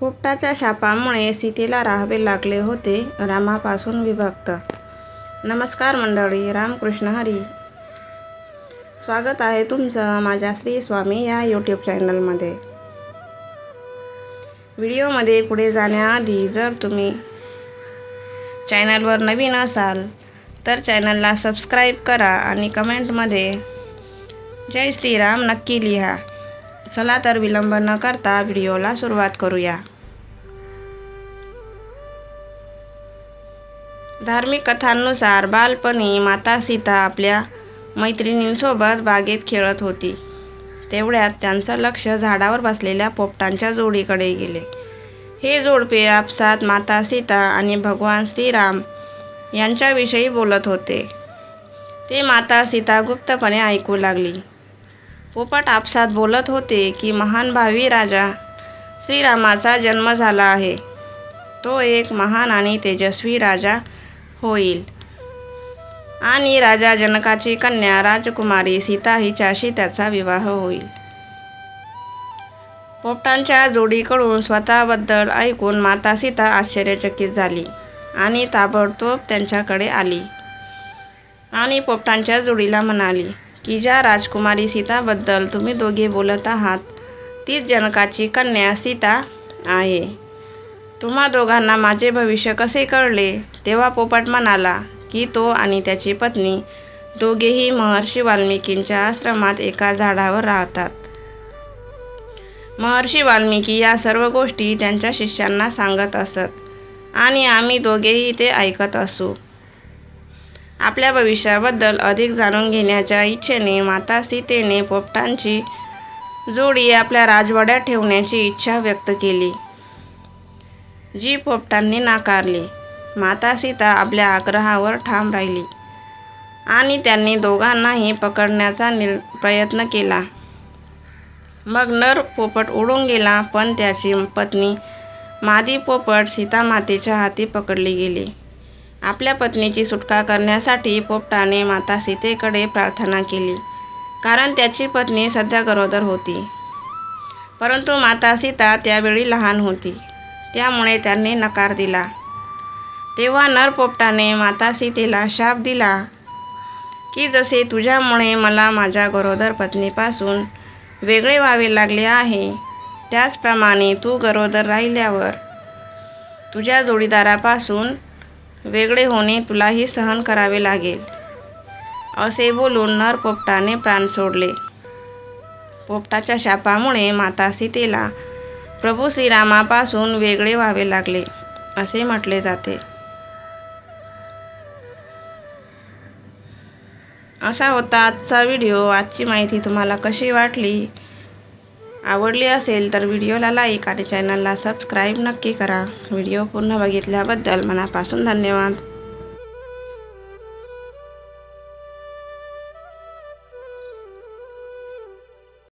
पोपटाच्या शापामुळे सीतेला राहावे लागले होते रामापासून विभक्त. नमस्कार मंडळी रामकृष्ण हरी. स्वागत आहे तुमचं माझ्या श्री स्वामी या यूट्यूब चॅनलमध्ये व्हिडिओमध्ये पुढे जाण्याआधी जर तुम्ही चॅनलवर नवीन असाल तर चॅनलला सबस्क्राईब करा आणि कमेंटमध्ये जय श्रीराम नक्की लिहा. चला तर विलंब न करता व्हिडिओला सुरुवात करूया. धार्मिक कथांनुसार बालपणी माता सीता आपल्या मैत्रिणींसोबत बागेत खेळत होती. तेवढ्यात त्यांचं लक्ष झाडावर बसलेल्या पोपटांच्या जोडीकडे गेले. हे जोडपे आपसात माता सीता आणि भगवान श्रीराम यांच्याविषयी बोलत होते. ते माता सीता गुप्तपणे ऐकू लागली. पोपट आपसात बोलत होते की महान भावी राजा श्रीरामाचा जन्म झाला आहे. तो एक महान आणि तेजस्वी राजा होईल. आणि राजा जनकाची कन्या राजकुमारी सीता हिच्याशी त्याचा विवाह होईल. पोपटांच्या जोडीकडून स्वतःबद्दल ऐकून माता सीता आश्चर्यचकित झाली आणि ताबडतोब त्यांच्याकडे आली. आणि पोपटांच्या जोडीला म्हणाली की ज्या राजकुमारी सीताबद्दल तुम्ही दोघे बोलत आहात. तीच जनकाची कन्या सीता आहे. तुम्हा दोघांना माझे भविष्य कसे कळले? तेव्हा पोपट म्हणाला की तो आणि त्याची पत्नी दोघेही महर्षी वाल्मिकींच्या आश्रमात एका झाडावर राहतात. महर्षी वाल्मिकी या सर्व गोष्टी त्यांच्या शिष्यांना सांगत असत. आणि आम्ही दोघेही ते ऐकत असू. आपल्या भविष्याबद्दल अधिक जाणून घेण्याच्या इच्छेने माता सीतेने पोपटांची जोडी आपल्या राजवाड्यात ठेवण्याची इच्छा व्यक्त केली जी पोपटांनी नाकारली. माता सीता आपल्या आग्रहावर ठाम राहिली आणि त्यांनी दोघांनाही पकडण्याचा निर प्रयत्न केला. मग नर पोपट उडून गेला पण त्याची पत्नी मादी पोपट सीतामातेच्या हाती पकडली गेली. आपल्या पत्नीची सुटका करण्यासाठी पोपटाने माता सीतेकडे प्रार्थना केली कारण त्याची पत्नी सध्या गरोदर होती. परंतु माता सीता त्यावेळी लहान होती त्यामुळे त्यांनी नकार दिला. तेव्हा नरपोपटाने माता सीतेला शाप दिला की जसे तुझ्यामुळे मला माझ्या गरोदर पत्नीपासून वेगळे व्हावे लागले आहे त्याचप्रमाणे तू गरोदर राहिल्यावर तुझ्या जोडीदारापासून वेगळे होणे तुलाही सहन करावे लागेल. असे बोलून नर पोपटाने प्राण सोडले. पोपटाच्या शापामुळे माता सीतेला प्रभू श्रीरामापासून वेगळे व्हावे लागले असे म्हटले जाते. असा होता आजचा व्हिडिओ. आजची माहिती तुम्हाला कशी वाटली? आवडली असेल तर व्हिडिओला लाईक आणि चॅनलला सबस्क्राईब नक्की करा. व्हिडिओ पूर्ण बघितल्याबद्दल मनापासून धन्यवाद.